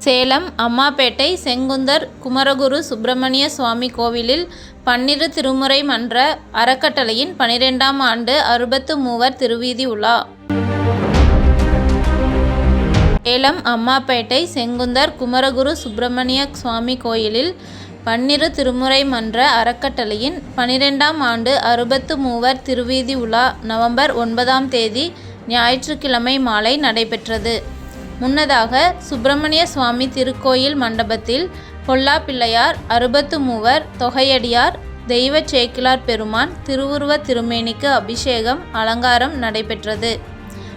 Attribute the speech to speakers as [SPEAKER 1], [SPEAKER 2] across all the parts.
[SPEAKER 1] சேலம் அம்மாப்பேட்டை செங்குந்தர் குமரகுரு சுப்பிரமணிய சுவாமி கோவிலில் பன்னிரு திருமுறை மன்ற அறக்கட்டளையின் பன்னிரெண்டாம் ஆண்டு அறுபத்து மூவர் திருவீதி உலா சேலம் அம்மாப்பேட்டை செங்குந்தர் குமரகுரு சுப்பிரமணிய சுவாமி கோயிலில் பன்னிரு திருமுறை மன்ற அறக்கட்டளையின் பன்னிரெண்டாம் ஆண்டு அறுபத்து மூவர் திருவீதி உலா நவம்பர் ஒன்பதாம் தேதி ஞாயிற்றுக்கிழமை மாலை நடைபெற்றது. முன்னதாக சுப்பிரமணிய சுவாமி திருக்கோயில் மண்டபத்தில் பொல்லாப்பிள்ளையார் அறுபத்து மூவர் தொகையடியார் தெய்வச் சேக்கிலார் பெருமான் திருவுருவத் திருமேனிக்கு அபிஷேகம் அலங்காரம் நடைபெற்றது.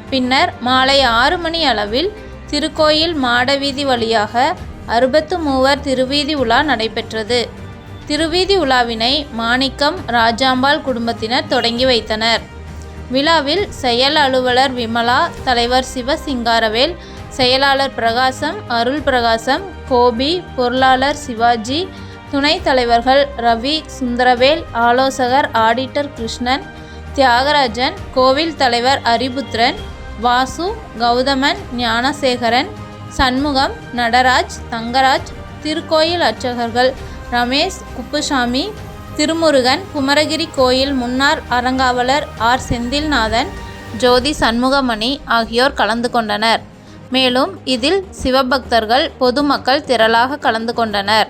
[SPEAKER 1] பின்னர் மாலை ஆறு மணி அளவில் திருக்கோயில் மாடவீதி வழியாக அறுபத்து மூவர் திருவீதி உலா நடைபெற்றது. திருவீதி உலாவினை மாணிக்கம் ராஜாம்பாள் குடும்பத்தினர் தொடங்கி வைத்தனர். விழாவில் செயல் அலுவலர் விமலா தலைவர் சிவசிங்காரவேல் செயலாளர் பிரகாசம் அருள் பிரகாசம் கோபி பொருளாளர் சிவாஜி துணைத் தலைவர்கள் ரவி சுந்தரவேல் ஆலோசகர் ஆடிட்டர் கிருஷ்ணன் தியாகராஜன் கோவில் தலைவர் அரிபுத்திரன் வாசு கௌதமன் ஞானசேகரன் சண்முகம் நடராஜ் தங்கராஜ் திருக்கோயில் அர்ச்சகர்கள் ரமேஷ் குப்புசாமி திருமுருகன் குமரகிரி கோயில் முன்னாள் அறங்காவலர் ஆர் செந்தில்நாதன் ஜோதி சண்முகமணி ஆகியோர் கலந்து கொண்டனர். மேலும் இதில் சிவபக்தர்கள் பொதுமக்கள் திரளாக கலந்து கொண்டனர்.